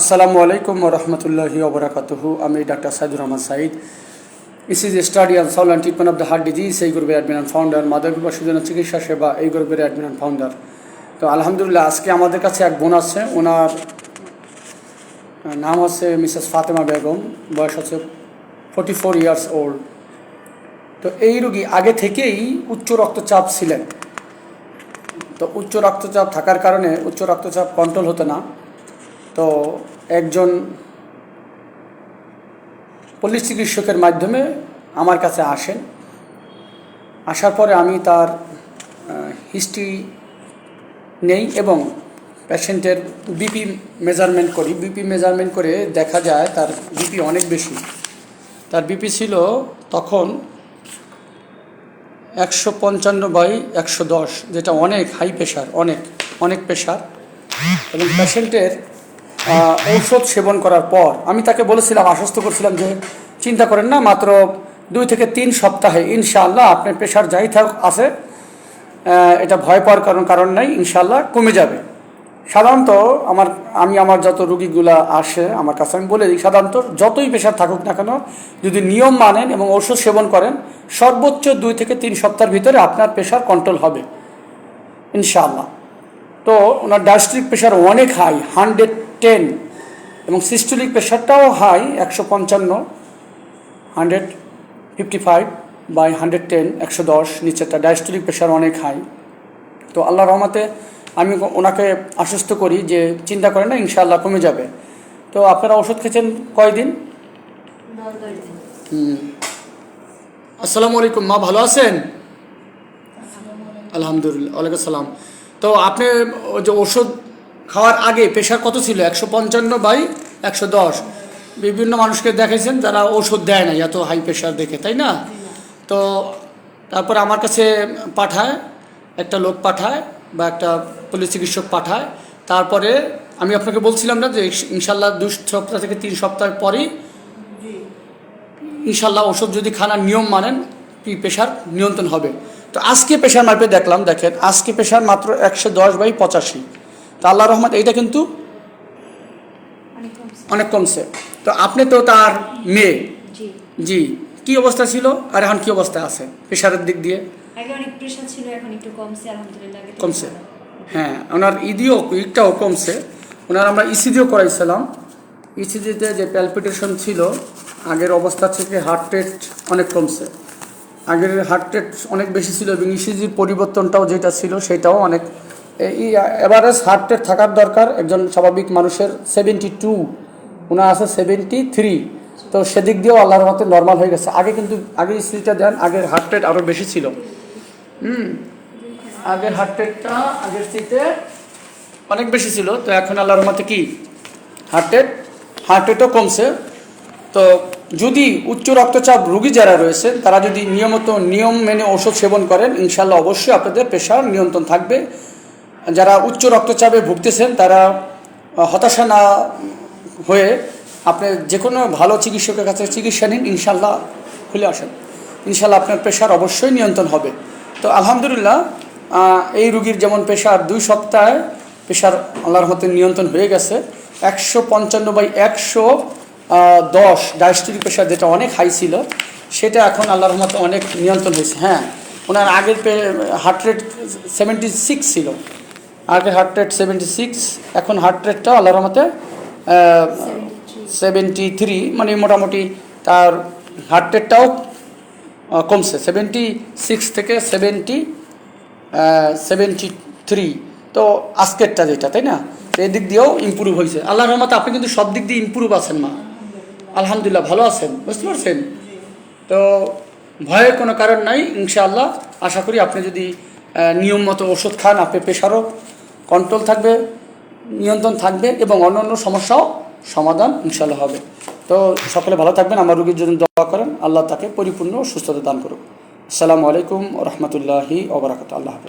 আসসালামু আলাইকুম রহমতুল্লাহি ওবরাকাতুহু আমি doctor Saidur Rahman Sayeed. Is is study and Saul and treatment of the heart disease এই গ্রুপের অ্যাডমিন অ্যান্ড ফাউন্ডার মাদক সুজন চিকিৎসা সেবা, এই গ্রুপের অ্যাডমিন অ্যান্ড ফাউন্ডার তো আলহামদুলিল্লাহ, আজকে আমাদের কাছে এক বোন আছে। ওনার নাম হচ্ছে মিসেস ফাতেমা বেগম। বয়স হচ্ছে ফোর্টি ফোর ইয়ার্স ওল্ড তো এই রুগী আগে থেকেই উচ্চ রক্তচাপ ছিলেন। তো উচ্চ রক্তচাপ থাকার কারণে উচ্চ রক্তচাপ কন্ট্রোল হতো না। তো একজন পল্লী চিকিৎসকের মাধ্যমে আমার কাছে আসেন। আসার পরে আমি তার হিস্ট্রি নেই এবং পেশেন্টের বিপি মেজারমেন্ট করি। বিপি মেজারমেন্ট করে দেখা যায় তার বিপি অনেক বেশি। তার বিপি ছিল তখন একশো পঞ্চান্ন বাই একশো দশ, যেটা অনেক হাই প্রেশার অনেক অনেক প্রেশার এবং পেশেন্টের ঔষধ সেবন করার পর আমি তাকে বলেছিলাম, আশ্বস্ত করছিলাম যে চিন্তা করেন না, মাত্র দুই থেকে তিন সপ্তাহে ইনশাআল্লাহ আপনার প্রেশার যাই থাক আছে এটা ভয় পাওয়ার কারণ কারণ নাই, ইনশাআল্লাহ কমে যাবে। সাধারণত আমার আমি আমার যত রুগীগুলা আসে, আমার কাছে আমি বলে দিই, সাধারণত যতই প্রেশার থাকুক না কেন, যদি নিয়ম মানেন এবং ওষুধ সেবন করেন, সর্বোচ্চ দুই থেকে তিন সপ্তাহের ভিতরে আপনার প্রেশার কন্ট্রোল হবে, ইনশাআল্লাহ। তো ওনার ডায়াস্ট্রিক প্রেশার অনেক হাই, হান্ড্রেড টেন এবং সিস্টোলিক প্রেশারটাও হাই একশো পঞ্চান্ন hundred fifty five by hundred ten একশো দশ, নিচেরটা ডায়াস্ট্রিক প্রেশার অনেক হাই তো আল্লাহ রহমতে আমি ওনাকে আশ্বস্ত করি যে চিন্তা করেন না, ইনশাআল্লাহ কমে যাবে। তো আপনারা ওষুধ খেয়েছেন কয়দিন। আসসালামু আলাইকুম, মা ভালো আছেন? আলহামদুলিল্লাহ, ওয়ালাইকুম আসসালাম। তো আপনি যে ওষুধ খাওয়ার আগে প্রেশার কত ছিল? একশো পঞ্চান্ন বাই একশো দশ। বিভিন্ন মানুষকে দেখেছেন যারা ওষুধ দেয় না, এত হাই প্রেশার দেখে, তাই না? তো তারপরে আমার কাছে পাঠায়, একটা লোক পাঠায় বা একটা পুলিশ চিকিৎসক পাঠায়। তারপরে আমি আপনাকে বলছিলাম না যে ইনশাল্লাহ দু সপ্তাহ থেকে তিন সপ্তাহ পরেই ইনশাল্লাহ ওষুধ যদি খানার নিয়ম মানেন, কি প্রেশার নিয়ন্ত্রণ হবে। তো আজকে প্রেশার মাপে দেখলাম, দেখেন, আজকে প্রেশার মাত্র একশো দশ বাই পঁচাশি। তো আল্লাহ রহমত এইটা কিন্তু অনেক কমছে। তো আপনি তো তার মেয়ে। জি। কি অবস্থা ছিল আর এখন কি অবস্থা আছে প্রেশারের দিক দিয়ে? আগে অনেক প্রেশার ছিল এখন একটু কমছে আলহামদুলিল্লাহ কমছে। হ্যাঁ ওনার ইদিও ইকটাও কমছে। ওনার আমরা ইসিজিও করাইছিলাম। ইসিজিতে যে প্যালপিটেশন ছিল আগের অবস্থা থেকে হার্ট রেট অনেক কমছে। আগের হার্ট রেট অনেক বেশি ছিল এবং ইসিজির পরিবর্তনটাও যেটা ছিল সেটাও অনেক এভারেজ হার্ট রেট থাকার দরকার, একজন স্বাভাবিক মানুষের সেভেন্টি টু ওনার আছে সেভেন্টি থ্রি তো সেদিক দিয়েও আল্লাহর মতে নর্মাল হয়ে গেছে। আগে কিন্তু, আগে স্ত্রীটা দেন, আগের হার্ট রেট আরও বেশি ছিল। হুম, আগের হার্ট রেটটা আগের থেকে অনেক বেশি ছিল। তো এখন আল্লাহর মতে কি? হার্ট রেট হার্ট রেটও কমছে। তো যদি উচ্চ রক্তচাপ রোগী যারা রয়েছেন তারা যদি নিয়মিত নিয়ম মেনে ওষুধ সেবন করেন ইনশাল্লাহ অবশ্যই আপনাদের প্রেশার নিয়ন্ত্রণ থাকবে। যারা উচ্চ রক্তচাপে ভুগতেছেন, তারা হতাশা না হয়ে আপনি যে কোনো ভালো চিকিৎসকের কাছে চিকিৎসা নিন ইনশাল্লাহ খুলে আসেন। ইনশাল্লাহ আপনার প্রেশার অবশ্যই নিয়ন্ত্রণ হবে। তো আলহামদুলিল্লাহ এই রুগীর যেমন প্রেশার দুই সপ্তাহে প্রেশার আল্লাহর মতে নিয়ন্ত্রণ হয়ে গেছে। একশো পঞ্চান্ন বাই একশো দশ ডায়াস্ট্রিক প্রেশার যেটা অনেক হাই ছিল, সেটা এখন আল্লাহর মতে অনেক নিয়ন্ত্রণ হয়েছে। হ্যাঁ ওনার আগের হার্ট রেট সেভেন্টি সিক্স ছিল। আগের হার্ট রেট সেভেন্টি সিক্স এখন হার্ট রেটটা আল্লাহর মতে সেভেন্টি থ্রি মানে মোটামুটি তার হার্ট রেটটাও কমছে। সেভেন্টি সিক্স থেকে সেভেন্টি সেভেন্টি থ্রি তো আজকেরটা যেটা, তাই না? তো এদিক দিয়েও ইম্প্রুভ হয়েছে। আল্লাহ রহমতে আপনি কিন্তু সব দিক দিয়ে ইম্প্রুভ আছেন, মা। আলহামদুলিল্লাহ, ভালো আছেন, বুঝতে পারছেন? তো ভয়ের কোনো কারণ নাই, ইনশাআল্লাহ। আশা করি আপনি যদি নিয়ম মতো ওষুধ খান, আপনি প্রেশারও কন্ট্রোল থাকবে, নিয়ন্ত্রণ থাকবে এবং অন্য অন্য সমস্যাও সমাধান ইনশাল্লাহ হবে। তো সকলে ভালো থাকবেন, আমার রুগীর জন্য দোয়া করেন। আল্লাহ তাকে পরিপূর্ণ সুস্থতা দান করুক। আসসালামু আলাইকুম রহমতুল্লাহি ওবরাকাত আল্লাহ হাফেজ।